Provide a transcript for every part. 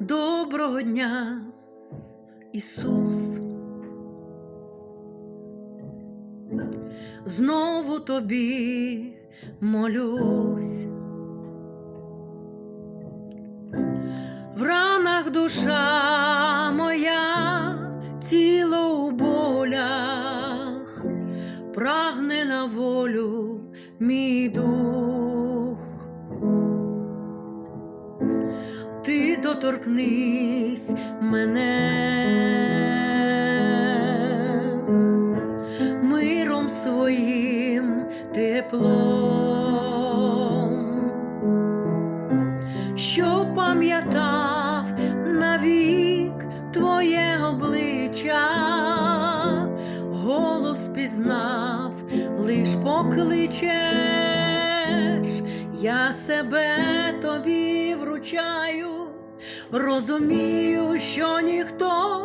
Доброго дня, Ісус. Знову тобі молюсь. В ранах душа моя, тіло у болях, прагне на волю мій дух. Доторкнись мене. Миром своїм теплом, що пам'ятав навік твоє обличчя, голос пізнав, лиш покличеш, я себе тобі вручаю, розумію, що ніхто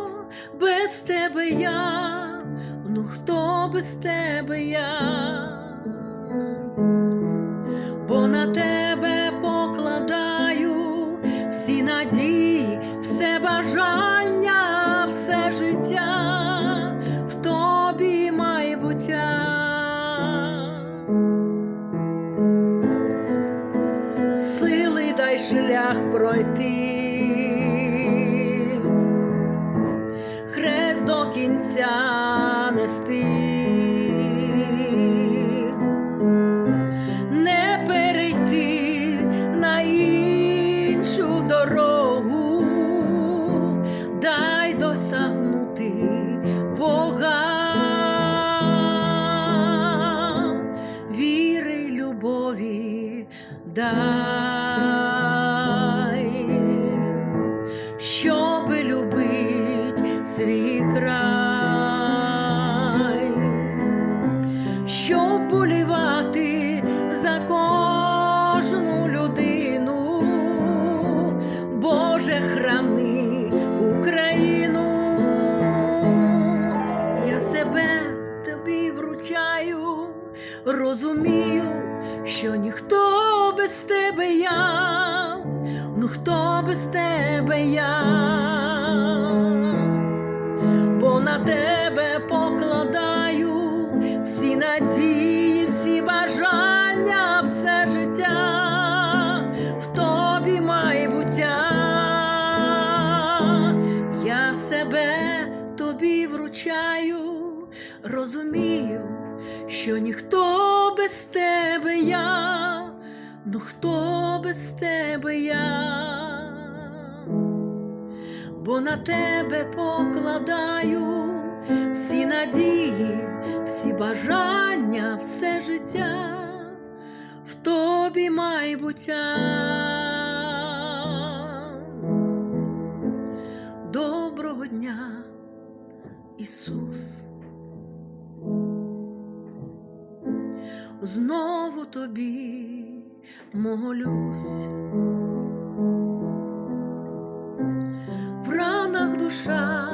без тебе я, ну хто без тебе я, бо на тебе покладаю всі надії, все бажання, все життя. В тобі майбуття. Шлях пройти, дай, щоби любить свій край, щоб болівати за кожну людину, Боже, храни Україну, я себе тобі вручаю, розумію, що ніхто без тебе я, ну хто без тебе я, бо на тебе покладаю всі надії, розумію, що ніхто без тебе я, ну хто без тебе я, бо на тебе покладаю всі надії, всі бажання, все життя в тобі майбуття. Доброго дня, Ісус. Знову тобі молюсь. В ранах душа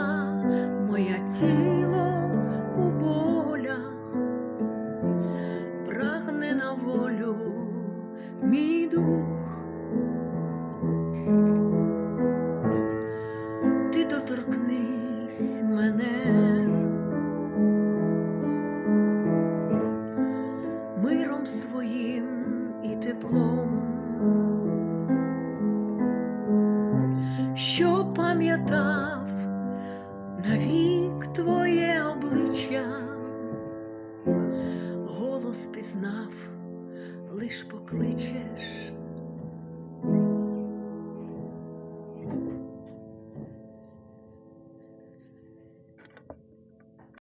моя тіло що пам'ятав навік твоє